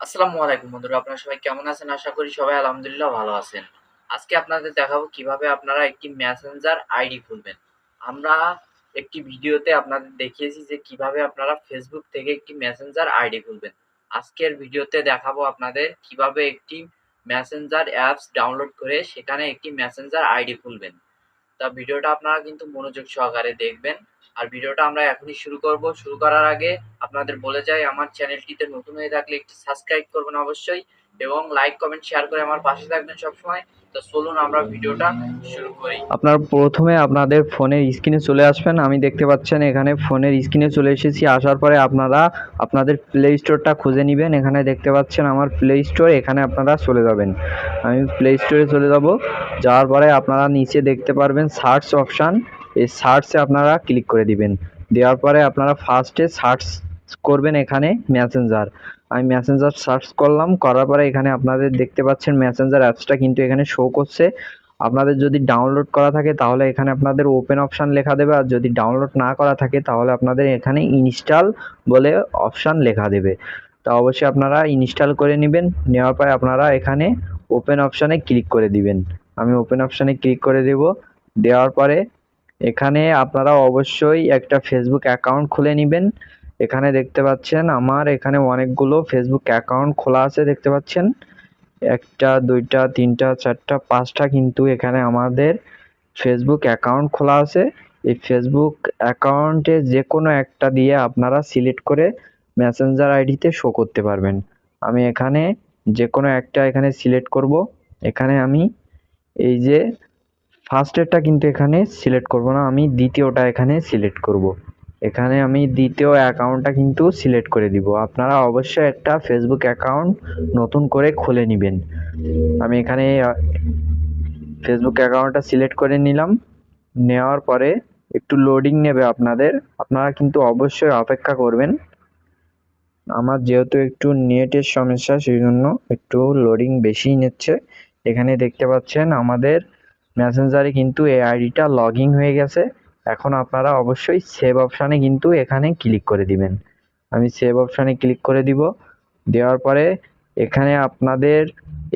আসসালামু আলাইকুম বন্ধুরা, আপনারা সবাই কেমন আছেন? আশা করি সবাই আলহামদুলিল্লাহ ভালো আছেন। আজকে আপনাদের দেখাবো কীভাবে আপনারা একটি মেসেঞ্জার আইডি খুলবেন। আমরা একটি ভিডিওতে আপনাদের দেখিয়েছি যে কীভাবে আপনারা ফেসবুক থেকে একটি মেসেঞ্জার আইডি খুলবেন। আজকের ভিডিওতে দেখাবো আপনাদের কীভাবে একটি মেসেঞ্জার অ্যাপস ডাউনলোড করে সেখানে একটি মেসেঞ্জার আইডি খুলবেন। তা ভিডিওটা আপনারা কিন্তু মনোযোগ সহকারে দেখবেন। আর ভিডিওটা আমরা এখনই শুরু করব। শুরু করার আগে আপনাদের বলে যাই, আমার চ্যানেলটিতে নতুন হয়ে থাকলে একটি সাবস্ক্রাইব করবেন অবশ্যই এবং লাইক, কমেন্ট, শেয়ার করে আমার পাশে থাকবেন সবসময়। তো চলুন আমরা ভিডিওটা শুরু করি। আপনার প্রথমে আপনাদের ফোনের স্ক্রিনে চলে আসবেন। আমি দেখতে পাচ্ছেন এখানে ফোনের স্ক্রিনে চলে এসেছি। আসার পরে আপনারা আপনাদের প্লে স্টোরটা খুঁজে নেবেন। এখানে দেখতে পাচ্ছেন আমার প্লে স্টোর এখানে আপনারা চলে যাবেন। আমি প্লে স্টোরে চলে যাব। যাওয়ার পরে আপনারা নিচে দেখতে পারবেন সার্চ অপশান এই সার্চে আপনারা ক্লিক করে দিবেন। দেওয়ার পরে আপনারা ফার্স্টে সার্চ করবেন এখানে মেসেঞ্জার আমি মেসেঞ্জার সার্চ করলাম, করার পরে এখানে আপনাদের দেখতে পাচ্ছেন মেসেঞ্জার অ্যাপসটা কিন্তু এখানে শো করছে। আপনাদের যদি ডাউনলোড করা থাকে তাহলে এখানে আপনাদের ওপেন অপশান লেখা দেবে, আর যদি ডাউনলোড না করা থাকে তাহলে আপনাদের এখানে ইনস্টল বলে অপশান লেখা দেবে। তা অবশ্যই আপনারা ইনস্টল করে নেবেন, নেওয়ার পরে আপনারা এখানে ওপেন অপশানে ক্লিক করে দিবেন। আমি ওপেন অপশানে ক্লিক করে দেব। দেওয়ার পরে এখানে আপনারা অবশ্যই একটা ফেসবুক অ্যাকাউন্ট খুলে নেবেন। এখানে দেখতে পাচ্ছেন আমার এখানে অনেকগুলো ফেসবুক অ্যাকাউন্ট খোলা আছে দেখতে পাচ্ছেন। একটা, দুইটা, তিনটা, চারটা, পাঁচটা কিন্তু এখানে আমাদের ফেসবুক অ্যাকাউন্ট খোলা আছে। এই ফেসবুক অ্যাকাউন্টে যে কোনো একটা দিয়ে আপনারা সিলেক্ট করে মেসেঞ্জার আইডিতে শো করতে পারবেন। আমি এখানে যে কোনো একটা এখানে সিলেক্ট করব। এখানে আমি এই যে ফার্স্টেরটা কিন্তু এখানে সিলেক্ট করব না, আমি দ্বিতীয়টা এখানে সিলেক্ট করব। এখানে আমি দ্বিতীয় অ্যাকাউন্টটা কিন্তু সিলেক্ট করে দিব। আপনারা অবশ্যই একটা ফেসবুক অ্যাকাউন্ট নতুন করে খুলে নেবেন। আমি এখানে ফেসবুক অ্যাকাউন্টটা সিলেক্ট করে নিলাম। নেওয়ার পরে একটু লোডিং নেবে আপনাদের। আপনারা কিন্তু অবশ্যই অপেক্ষা করবেন। আমার যেহেতু একটু নেটের সমস্যা, সেই জন্য একটু লোডিং বেশিই নিচ্ছে। এখানে দেখতে পাচ্ছেন আমাদের মেসেঞ্জারে কিন্তু এই আইডিটা লগ ইন হয়ে গেছে। এখন আপনারা অবশ্যই সেভ অপশানে কিন্তু এখানে ক্লিক করে দিবেন। আমি সেভ অপশানে ক্লিক করে দিব। দেওয়ার পরে এখানে আপনাদের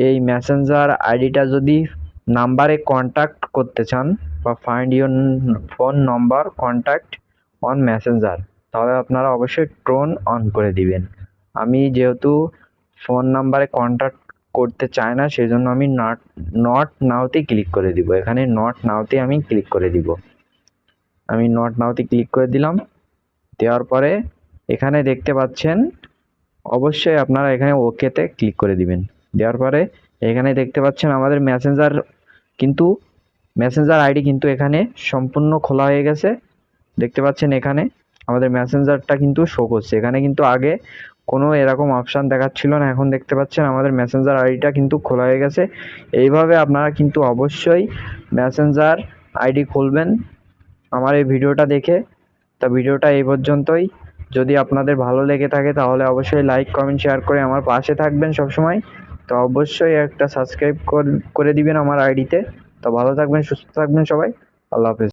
এই মেসেঞ্জার আইডিটা যদি নাম্বারে কন্ট্যাক্ট করতে চান বা find your phone number contact on messenger তাহলে আপনারা অবশ্যই টোন অন করে দিবেন। আমি যেহেতু ফোন নাম্বারে কন্ট্যাক্ট করতে চায় না সেই জন্য আমি নট নট নাওতে ক্লিক করে দিব। এখানে নট নাওতে আমি ক্লিক করে দিব। আমি নট নাওতে ক্লিক করে দিলাম। দেওয়ার পরে এখানে দেখতে পাচ্ছেন, অবশ্যই আপনারা এখানে ওকেতে ক্লিক করে দিবেন। দেওয়ার পরে এখানে দেখতে পাচ্ছেন আমাদের মেসেঞ্জার কিন্তু মেসেঞ্জার আইডি কিন্তু এখানে সম্পূর্ণ খোলা হয়ে গেছে। দেখতে পাচ্ছেন এখানে আমাদের মেসেঞ্জারটা কিন্তু শো করছে। এখানে কিন্তু আগে কোনো এরকম অপশান দেখাচ্ছিল না। এখন দেখতে পাচ্ছেন আমাদের মেসেঞ্জার আইডিটা কিন্তু খোলা হয়ে গেছে। এইভাবে আপনারা কিন্তু অবশ্যই মেসেঞ্জার আইডি খুলবেন আমার এই ভিডিওটা দেখে। তা ভিডিওটা এই পর্যন্তই। যদি আপনাদের ভালো লেগে থাকে তাহলে অবশ্যই লাইক কমেন্ট শেয়ার করে আমার পাশে থাকবেন সবসময়। তো অবশ্যই একটা সাবস্ক্রাইব করে দিবেন আমার আইডিতে তো ভালো থাকবেন, সুস্থ থাকবেন সবাই। আল্লাহ হাফেজ।